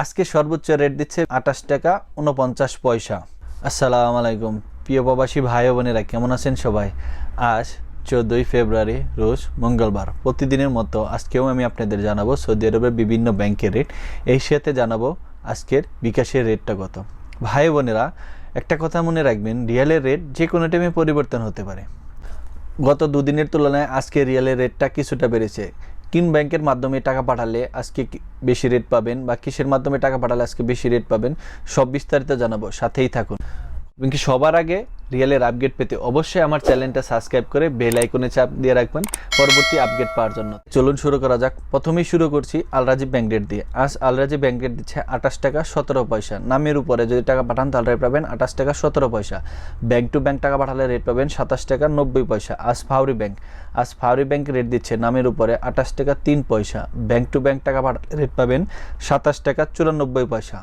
আজকে সর্বোচ্চ রেট দিচ্ছে আঠাশ টাকা উনপঞ্চাশ পয়সা। আসসালামু আলাইকুম। প্রিয় প্রবাসী ভাই বোনেরা, কেমন আছেন সবাই? আজ চোদ্দোই ফেব্রুয়ারি, রোজ মঙ্গলবার। প্রতিদিনের মতো আজকেও আমি আপনাদের জানাব সৌদি আরবের বিভিন্ন ব্যাংকের রেট এই সাথে জানাব আজকের বিকাশের রেটটা কত। ভাই বোনেরা, একটা কথা মনে রাখবেন, রিয়ালের রেট যে কোনো টাইমে পরিবর্তন হতে পারে। গত দুদিনের তুলনায় আজকে রিয়ালের রেটটা কিছুটা বেড়েছে। কিন ব্যাংকের মাধ্যমে টাকা পাঠালে আজকে বেশি রেট পাবেন বা কিসের মাধ্যমে টাকা পাঠালে আজকে বেশি রেট পাবেন, সব বিস্তারিত জানাব। সাথেই থাকুন। এবং কি সবার আগে রিয়েলের আপডেট পেতে অবশ্যই আমার চ্যানেলটা সাবস্ক্রাইব করে বেল আইকনে চাপ দিয়ে রাখবেন। পরবর্তী আপডেট পাওয়ার জন্য। চলুন শুরু করা যাক। প্রথমেই শুরু করছি আলরাজি ব্যাংক রেট দিয়ে। আজ আলরাজি ব্যাংক রেট দিচ্ছে আঠাশ টাকা সতেরো পয়সা। নামের উপরে যদি টাকা পাঠান, তাহলে রেট পাবেন আঠাশ টাকা সতেরো পয়সা। ব্যাংক টু ব্যাংক টাকা পাঠালে রেট পাবেন সাতাশ টাকা নব্বই পয়সা। আজ ফাউরি ব্যাংক। আজ ফাউরি ব্যাংক রেট দিচ্ছে নামের উপরে আঠাশ টাকা তিন পয়সা। ব্যাংক টু ব্যাংক টাকা পাঠালে রেট পাবেন সাতাশ টাকা চুরানব্বই পয়সা।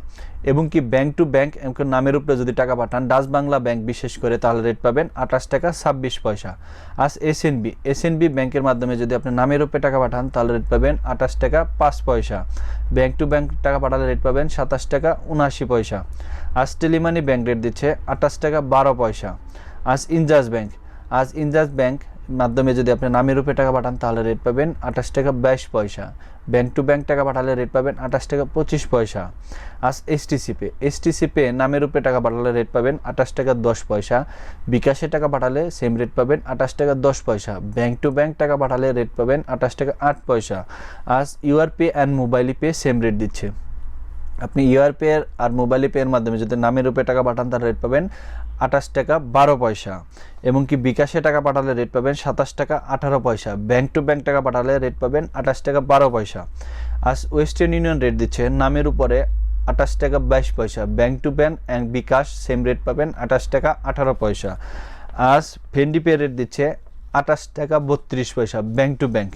এবং কি ব্যাংক টু ব্যাংক নামের উপরে যদি টাকা পাঠান, ডাচ বাংলা ব্যাংক বিশেষ করে তাহলে রেট পাবেন আঠাশ টাকা ছাব্বিশ পয়সা। আজ SNB N B S N B ব্যাংকের মাধ্যমে যদি আপনি নামের উপরে টাকা পাঠান, তাহলে রেট পাবেন আঠাশ টাকা পাঁচ পয়সা। ব্যাংক টু ব্যাংক টাকা পাঠালে রেট পাবেন সাতাশ টাকা উনআশি পয়সা। আজ টেলিমানি ব্যাংক রেট দিচ্ছে আঠাশ টাকা বারো পয়সা। আজ ইনজাস ব্যাংক, আজ ইনজাস ব্যাংক মাধ্যমে যদি আপনি নামের রূপে টাকা পাঠান, তাহলে রেট পাবেন আঠাশ টাকা বাইশ পয়সা। ব্যাংক টু ব্যাংক টাকা পাঠালে রেট পাবেন আঠাশ টাকা পঁচিশ পয়সা। আজ এসটিসি পে এসটিসি পে নামের রূপে টাকা পাঠালে রেট পাবেন আঠাশ টাকা দশ পয়সা। বিকাশে টাকা পাঠালে সেম রেট পাবেন আঠাশ টাকা দশ পয়সা। ব্যাংক টু ব্যাংক টাকা পাঠালে রেট পাবেন আঠাশ টাকা আট পয়সা। আজ UR pay and mobile pay same rate দিচ্ছে। আপনি ইউআর পে আর মোবাইল পে এর মাধ্যমে যদি নামের রূপে টাকা পাঠান তার রেট পাবেন আঠাশ টাকা, বারো পয়সা। এবং কি বিকাশে টাকা পাঠালে রেট পাবেন সাতাশ টাকা, আঠারো পয়সা। ব্যাংক টু ব্যাংক টাকা পাঠালে রেট পাবেন আঠাশ টাকা, বারো পয়সা। আজ ওয়েস্টার্ন ইউনিয়ন রেট দিচ্ছে, নামের উপরে আঠাশ টাকা, বাইশ পয়সা। Bank to bank and bKash same rate পাবেন আঠাশ টাকা, আঠারো পয়সা। আজ ফেন্ডি পে রেট দিচ্ছে আঠাশ টাকা, বত্রিশ পয়সা ব্যাংক টু ব্যাংক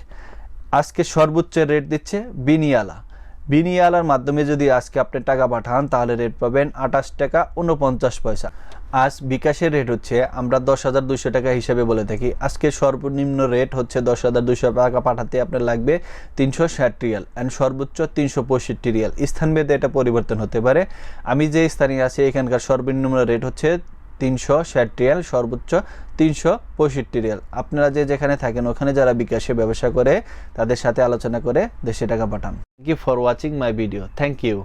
আজকে সর্বোচ্চ রেট দিচ্ছে বিনিয়ালা। বিনিয়ালার মাধ্যমে যদি আজকে আপনি টাকা পাঠান, তাহলে রেট পাবেন আঠাশ টাকা উনপঞ্চাশ পয়সা। আজ বিকাশের রেট হচ্ছে, আমরা দশ হাজার দুশো টাকা হিসেবে বলে থাকি। আজকে সর্বনিম্ন রেট হচ্ছে দশ হাজার দুশো টাকা পাঠাতে আপনার লাগবে তিনশো ষাট রিয়াল অ্যান্ড সর্বোচ্চ তিনশো পঁয়ষট্টি রিয়াল। স্থানভেদে এটা পরিবর্তন হতে পারে। আমি যে স্থানে আছি, এখানকার সর্বনিম্ন রেট হচ্ছে তিনশো ষাট রিয়াল, সর্বোচ্চ তিনশো পঁয়ষট্টি রিয়াল। আপনারা যে যেখানে থাকেন, ওখানে যারা বিকাশে ব্যবসা করে, তাদের সাথে আলোচনা করে দেশে টাকা পাঠান। Thank you for watching my video thank you